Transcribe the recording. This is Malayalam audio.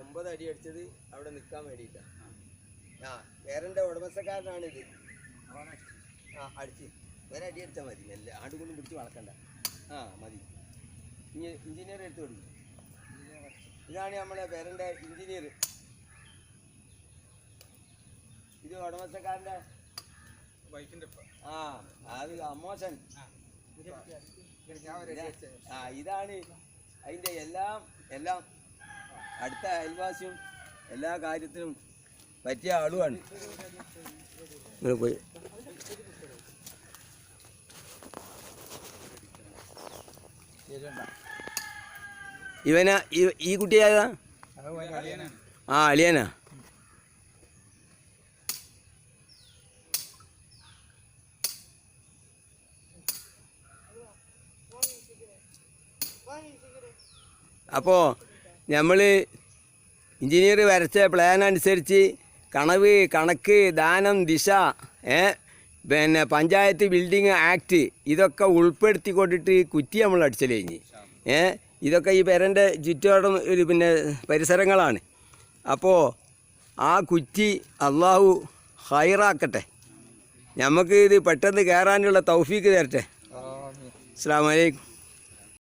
ഒമ്പത് അടി അടിച്ചത് അവിടെ നിൽക്കാൻ വേണ്ടിയിട്ടാണ് ആ പേരന്റെ ഉടമസ്ഥക്കാരനാണിത്? ആ അടിച്ച്. വേറെ അടി അടിച്ചാൽ മതി. നെല്ല ആണ്ട് കൊണ്ട് പിടിച്ച് വളക്കണ്ട. ആ മതി. ഇനി എഞ്ചിനീയർ എടുത്തു കൊടുക്കും. ഇതാണ് നമ്മളെ പേരന്റെ എഞ്ചിനീയർ ഇത് ഉടമസ്ഥക്കാരന്റെ? ആ അത് അമ്മോശൻ. ആ ഇതാണ്. അതിന്റെ എല്ലാം എല്ലാം അടുത്ത അയൽവാസിയും എല്ലാ കാര്യത്തിനും പറ്റിയ ആളുമാണ്. ഇങ്ങനെ പോയി. ഇവനാ ഈ- കുട്ടിയായതാ ആ അളിയനാ. അപ്പോൾ നമ്മൾ എഞ്ചിനീയർ വരച്ച പ്ലാൻ അനുസരിച്ച് കണവ് കണക്ക് ദാനം ദിശ ഏ പിന്നെ പഞ്ചായത്ത് ബിൽഡിംഗ് ആക്ട് ഇതൊക്കെ ഉൾപ്പെടുത്തി കൊണ്ടിട്ട് കുറ്റി നമ്മൾ അടിച്ചൽ കഴിഞ്ഞ്. ഏ ഇതൊക്കെ ഈ പെരന്റെ ചുറ്റോടം ഒരു പിന്നെ പരിസരങ്ങളാണ്. അപ്പോൾ ആ കുറ്റി അള്ളാഹു ഹൈറാക്കട്ടെ. നമുക്ക് ഇത് പെട്ടെന്ന് കയറാനുള്ള തൗഫീക്ക് തരട്ടെ. അസ്സാം വലൈക്കും